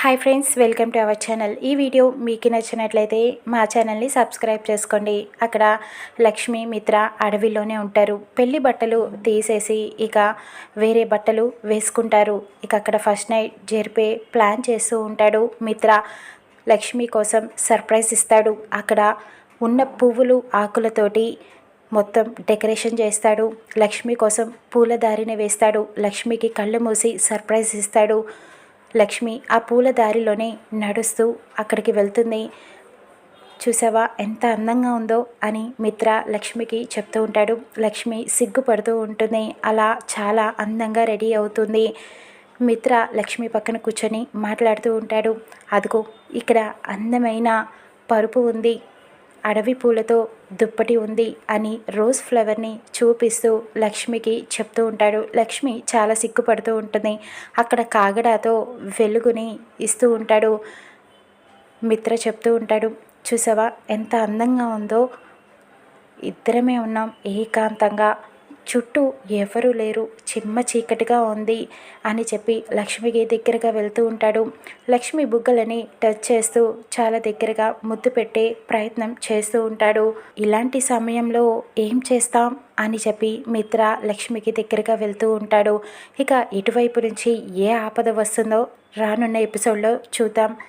Hi friends welcome to our channel ఈ video మీకు నచ్చినట్లయితే మా ఛానల్ని సబ్స్క్రైబ్ చేసుకోండి. అక్కడ లక్ష్మి మిత్ర అడవిలోనే ఉంటారు. పెళ్ళి బట్టలు తీసేసి ఇక వేరే బట్టలు వేసుకుంటారు. ఇక అక్కడ ఫస్ట్ నైట్ జరిపే ప్లాన్ చేస్తూ ఉంటాడు. మిత్ర లక్ష్మి కోసం సర్ప్రైజ్ ఇస్తాడు. అక్కడ ఉన్న పువ్వులు ఆకులతోటి మొత్తం డెకరేషన్ చేస్తాడు. లక్ష్మి కోసం పూలదారిని వేస్తాడు. లక్ష్మికి కళ్ళు మూసి సర్ప్రైజ్ ఇస్తాడు. లక్ష్మి ఆ పూల దారిలోనే నడుస్తూ అక్కడికి వెళ్తుంది. చూసావా ఎంత అందంగా ఉందో అని మిత్ర లక్ష్మికి చెప్తూ ఉంటాడు. లక్ష్మి సిగ్గుపడుతూ ఉంటుంది. అలా చాలా అందంగా రెడీ అవుతుంది. మిత్ర లక్ష్మి పక్కన కూర్చొని మాట్లాడుతూ ఉంటాడు. అదిగో ఇక్కడ అందమైన పరుపు ఉంది. అడవి పూలతో దుప్పటి ఉంది అని రోజ్ ఫ్లవర్ని చూపిస్తూ లక్ష్మికి చెప్తూ ఉంటాడు. లక్ష్మి చాలా సిగ్గుపడుతూ ఉంటుంది. అక్కడ కాగడాతో వెలుగుని ఇస్తూ ఉంటాడు. మిత్ర చెప్తూ ఉంటాడు. చూసావా? ఎంత అందంగా ఉందో. ఇద్దరమే ఉన్నాం ఏకాంతంగా. చుట్టూ ఎవరూ లేరు. చిమ్మ చీకటిగా ఉంది అని చెప్పి లక్ష్మికి దగ్గరగా వెళ్తూ ఉంటాడు. లక్ష్మి బుగ్గలని టచ్ చేస్తూ చాలా దగ్గరగా ముద్దు పెట్టే ప్రయత్నం చేస్తూ ఉంటాడు. ఇలాంటి సమయంలో ఏం చేస్తాం? అని చెప్పి మిత్ర లక్ష్మికి దగ్గరగా వెళ్తూ ఉంటాడు. ఇక ఇటువైపు నుంచి ఏ ఆపద వస్తుందో రానున్న ఎపిసోడ్లో చూద్దాం.